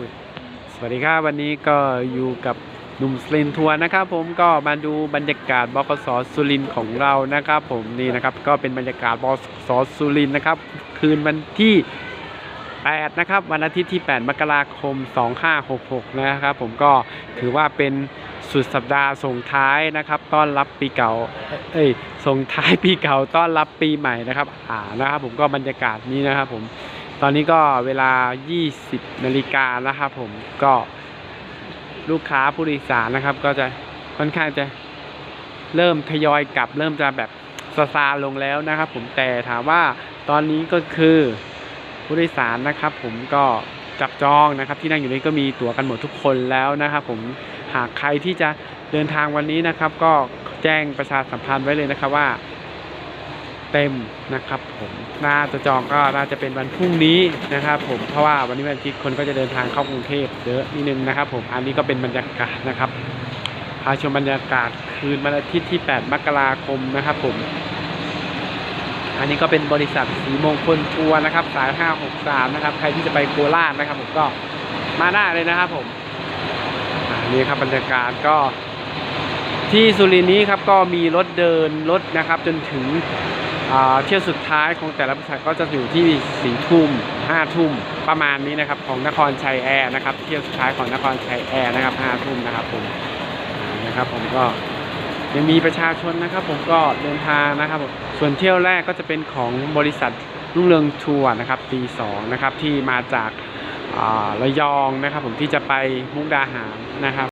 คุยสวัสดีครับวันนี้ก็อยู่กับหนุ่มสลินทัวร์นะครับ ผมก็มาดูบรรยากาศบกสสุรินของเรานะครับ ผมนี่นะครับก็เป็นบรรยากาศบกสสุรินนะครับ คืนวันที่ 8 นะครับ วันอาทิตย์ที่ 8 มกราคม 2566 นะครับ ผมก็ถือว่าเป็นสุดสัปดาห์ส่งท้ายนะครับต้อนรับปีเก่า เอ้ยส่งท้ายปีเก่าต้อนรับปีใหม่นะครับ อ่านะครับ ผมก็บรรยากาศนี้นะครับ ผม ตอนนี้ก็เวลา 20นาฬิกานะครับผมก็ลูกค้าผู้โดยสารนะครับ ก็จะค่อนข้างจะเริ่มทยอยกลับ เริ่มจะแบบซาซาลงแล้วนะครับ ผมแต่ถามว่าตอนนี้ก็คือผู้โดยสารนะครับ ผมก็จับจองนะครับ ที่นั่งอยู่นี้ก็มีตั๋วกันหมดทุกคนแล้วนะครับ ผมหากใครที่จะเดินทางวันนี้นะครับ ก็แจ้งประชาสัมพันธ์ไว้เลยนะครับว่า เต็มนะครับผมน่าจะจองก็น่าจะเป็นวันพรุ่งนี้นะครับผมเพราะว่าวันนี้วันอาทิตย์คนก็จะเดินทางเข้ากรุงเทพเยอะนิดนึงนะครับผมอันนี้ก็เป็นบรรยากาศนะครับพาชมบรรยากาศคืนวันอาทิตย์ที่ 8 มกราคมนะครับผม อันนี้ก็เป็นบริษัทสีมงคลทัวร์นะครับ สาย 563 นะครับ ใครที่จะไปโคราชนะครับ ผมก็มาได้เลยนะครับผมอ่านี่ครับบรรยากาศก็ที่สุรินทร์นี้ครับก็มีรถเดินรถนะครับ จนถึง เที่ยวสุดท้ายของแต่ละบริษัทก็จะอยู่ที่สี่ทุ่มห้าทุ่มประมาณนี้นะครับของนครชัยแอร์นะครับเที่ยวสุดท้ายของนครชัยแอร์นะครับห้าทุ่มนะครับผมนะครับผมก็ยังมีประชาชนนะครับ ผมก็เดินทางนะครับผมส่วนเที่ยวแรกก็จะเป็นของบริษัทรุ่งเรืองทัวร์นะครับปีสองนะครับที่มาจากระยองนะครับ ผมที่จะไปมุกดาหารนะครับ